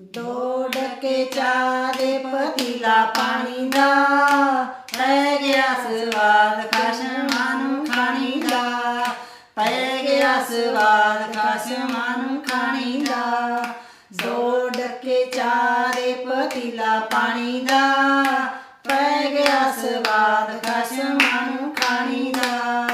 ਦੋ ਡੱਕੇ ਚਾਹ ਦੇ ਪਤੀਲਾ ਪਾਣੀ ਦਾ, ਪੈ ਗਿਆ ਸਵਾਦ ਖਸ਼ਮਾਂ ਨੂੰ ਖਾਣੀ ਦਾ। ਪੈ ਗਿਆ ਸਵਾਦ ਖਸ਼ਮਾਂ ਨੂੰ ਖਾਣੀ ਦਾ। ਦੋ ਡੱਕੇ ਚਾਹ ਦੇ ਪਤੀਲਾ ਪਾਣੀ ਦਾ, ਪੈ ਗਿਆ ਸਵਾਦ ਖਸ਼ਮਾਂ ਨੂੰ ਖਾਣੀ ਦਾ।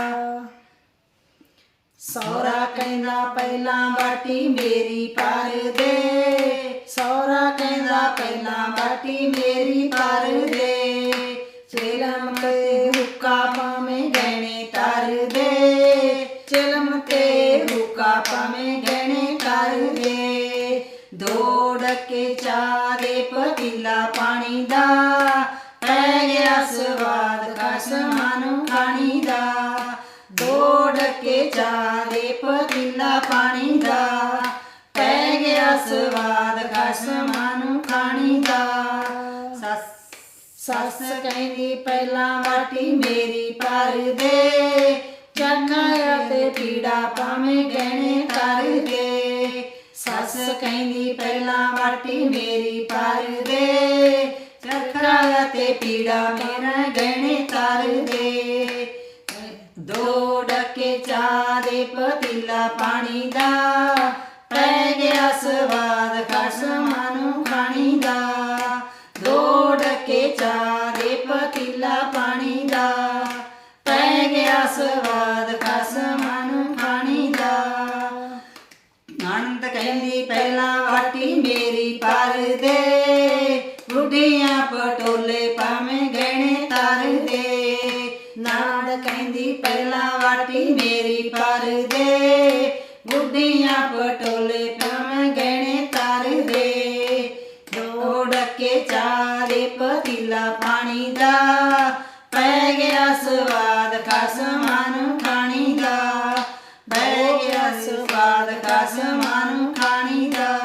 ਸੌਰਾ ਕਹਿੰਦਾ ਪਹਿਲਾਂ ਬਾਟੀ ਮੇਰੀ ਪਰ ਦੇ। ਸੌਰਾ ਕਹਿੰਦਾ ਪਹਿਲਾਂ ਬਾਟੀ ਮੇਰੀ ਪਰ ਦੇ। ਚਿਲਮ ਤੇ ਹੁੱਕਾ ਪਾਵੇਂ ਗਹਿਣੇ ਤਰ ਦੇ। ਚਿਲਮ ਤੇ ਹੁੱਕਾ ਪਾਵੇਂ ਗਹਿਣੇ ਕਰ ਦੇ। ਦੋ ਕੇ ਚਾਹ ਦੇ ਪਤੀਲਾ ਪਾਣੀ ਦਾ। ਪੈ ਗਿਆ ਸਵਾਦ ਕਸਮਾਂ ਨੂੰ ਖਾਣੀ ਦਾ ਦੋ ਡੱਕੇ ਪਤੀਲਾ ਪਾਣੀ ਦਾ। ਪੈ ਗਿਆ ਸਵਾਦ ਖਸਮਾਂ ਨੂੰ ਖਾਣੀ ਦਾ। ਸੱਸ ਸੱਸ ਕਹਿੰਦੀ, ਪਹਿਲਾਂ ਵਾਟੀ ਮੇਰੀ ਪਰ ਦੇ। ਚੱਕਾ ਤੇ ਪੀੜਾ ਪਾਵੇਂ ਗਹਿਣੇ ਕਰ ਦੇ। ਸੱਸ ਕਹਿੰਦੀ, ਪਹਿਲਾਂ ਵਾਟੀ ਮੇਰੀ ਪਰ ਦੇ। ਚੱਕਾ ਤੇ ਪੀੜਾ ਮੇਰਾ ਗਹਿਣੇ ਕਰ ਦੇ। ਦੋ ਡੱਕੇ ਚਾਹ ਦੇ ਪਤੀਲਾ ਪਾਣੀ ਦਾ। ਪੈ ਗਿਆ ਸਵਾਦ ਖਸਮਾਂ ਨੂੰ ਖਾਣੀ ਦਾ। ਦੋ ਡੱਕੇ ਚਾਹ ਦੇ ਪਤੀਲਾ ਪਾਣੀ ਦਾ। ਪੈ ਗਿਆ ਸਵਾਦ ਖਸਮਾਂ ਨੂੰ ਖਾਣੀ ਦਾ। ਆਨੰਦ ਕਹਿੰਦੀ, ਪਹਿਲਾਂ ਵਾਟੀ ਮੇਰੀ ਪਰ ਦੇ। ਬੁੱਢੀਆਂ ਦੇ ਬੁੱਢੀਆਂ ਪਟੋਲੇ ਪਾਵੇਂ ਗਹਿਣੇ ਤਰ ਦੇ। ਦੋ ਡੱਕੇ ਚਾਰੇ ਪਤੀਲਾ ਪਾਣੀ ਦਾ। ਪੈ ਗਿਆ ਸਵਾਦ ਖਾਸ ਮਨ ਖਾਣੀ ਦਾ। ਬਹਿ ਗਿਆ ਸਵਾਦ ਖਾਸ ਮਨ ਖਾਣੀ ਦਾ।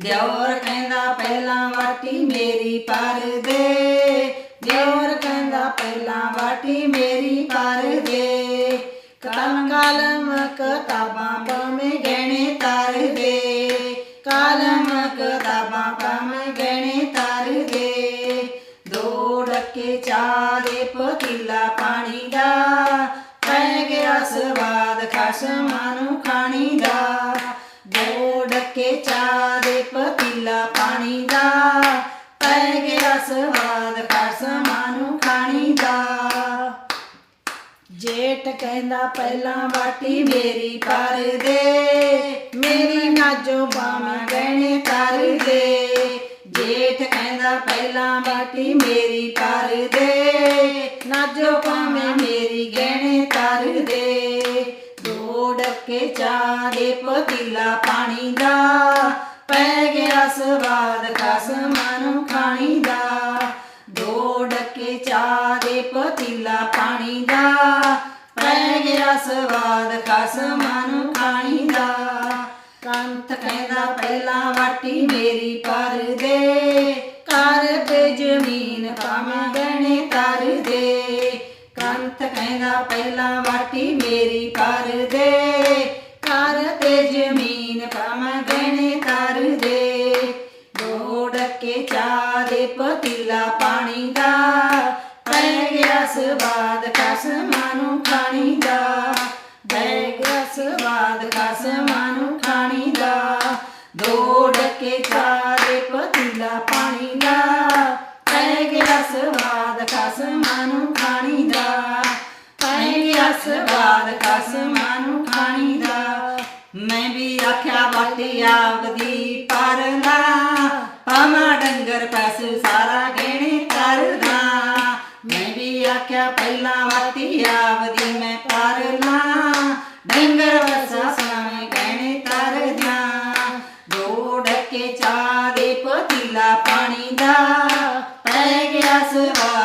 ਦਿਓਰ ਕਹਿੰਦਾ ਪਹਿਲਾਂ ਵਾਟੀ ਮੇਰੀ ਪਰ ਦੇ। ਦਿਓਰ ਕਹਿੰਦਾ ਪਹਿਲਾਂ ਵਾਟੀ ਮੇਰੀ ਪਰ ਦੇ। ਕਲਮ ਕਾਲਮ ਕਿਤਾਬਾਂ ਪਾਵੇਂ ਗਹਿਣੇ ਤਰ ਦੇ। ਕਲਮ ਕਿਤਾਬਾਂ ਪਾਵੇਂ ਗਹਿਣੇ ਤਰ ਦੇ। ਦੋ ਡੱਕੇ ਚਾਹ ਦੇ ਪਤੀਲਾ ਪਾਣੀ ਦਾ। ਪੈ ਗਿਆ ਸਵਾਦ ਖਸਮਾਂ ਨੂੰ ਖਾਣੀ ਦਾ। ਦੋ ਡੱਕੇ ਚਾਹ ਦੇ ਪਤੀਲਾ ਪਾਣੀ ਦਾ। ਪੈ ਗਿਆ ਸਵਾਦ ਖਸਮਾਂ ਨੂੰ ਖਾਣੀ ਦਾ। ਜੇਠ ਕਹਿੰਦਾ, ਪਹਿਲਾਂ ਬਾਟੀ ਮੇਰੀ ਪਰ ਦੇ। ਮੇਰੀ ਨਾਜੋ ਬਾਵਾਂ ਗਹਿਣੇ ਤਰ ਦੇ। ਜੇਠ ਕਹਿੰਦਾ, ਪਹਿਲਾਂ ਬਾਟੀ ਮੇਰੀ ਪਰ ਦੇ। ਨਾਜੋ ਬਾਵਾਂ ਮੇਰੀ ਗਹਿਣੇ ਤਰ ਦੇ। ਦੋ ਡੱਕੇ ਚਾਹ ਦੇ ਪਤੀਲਾ ਪਾਣੀ ਦਾ। ਸਵਾਦ ਕਸਮਾਂ ਨੂੰ ਖਾਣੀ ਦਾ ਕੰਤ ਕਹਿੰਦਾ, ਪਹਿਲਾਂ ਵਾਟੀ ਮੇਰੀ ਪਰ ਦੇ। ਕਰ ਤੇ ਜ਼ਮੀਨ ਪਾਵਾਂ ਗਹਿਣੇ ਤਰ ਦੇ। ਕੰਤ ਕਹਿੰਦਾ, ਪਹਿਲਾਂ ਵਾਟੀ ਮੇਰੀ ਪਰ ਦੇ। ਕਰ ਤੇ ਜ਼ਮੀਨ ਪਾਵਾਂ ਗਹਿਣੇ ਤਰ ਦੇ। ਦੋ ਡੱਕੇ ਚਾਹ ਦੇ ਪਤੀਲਾ ਪਾਣੀ ਦਾ। ਪੈ ਗਿਆ ਸਵਾਦ ਕਸਮਾਂ ਨੂੰ ਖਾਣੀ ਦਾ ਪੈ ਗਿਆ ਸਵਾਦ ਕਸਮਾਂ ਨੂੰ ਖਾਣੀ ਦਾ ਦੋ ਡੱਕੇ ਚਾਹ ਪਤੀਲਾ ਪਾਣੀ ਦਾ ਪੈ ਗਿਆ ਸਵਾਦ ਕਸਮਾਂ ਨੂੰ ਖਾਣੀ ਦਾ ਪੈ ਗਿਆ ਸਵਾਦ ਕਸਮਾਂ ਨੂੰ ਖਾਣੀ ਦਾ ਮੈਂ ਵੀ ਆਖਿਆ, ਵਾਟੀ ਆਪਦੀ ਪਰ ਲਾ ਡੰਗਰ ਪੈਸੇ ਸਾਰਾ ਗਹਿਣੇ ਕਰਦਾ ਮੈਂ ਵੀ ਆਖਿਆ, ਪਹਿਲਾਂ ਵਾਟੀ ਆਪਦੀ ਮੈਂ ਪਰ ਡੰਗਰ ਵਸਾ ਸਾਵੇਂ ਕੇ ਦੇ ਪਤੀਲਾ ਪਾਣੀ ਦਾ ਪੈ ਗਿਆ ਸਵਾਦ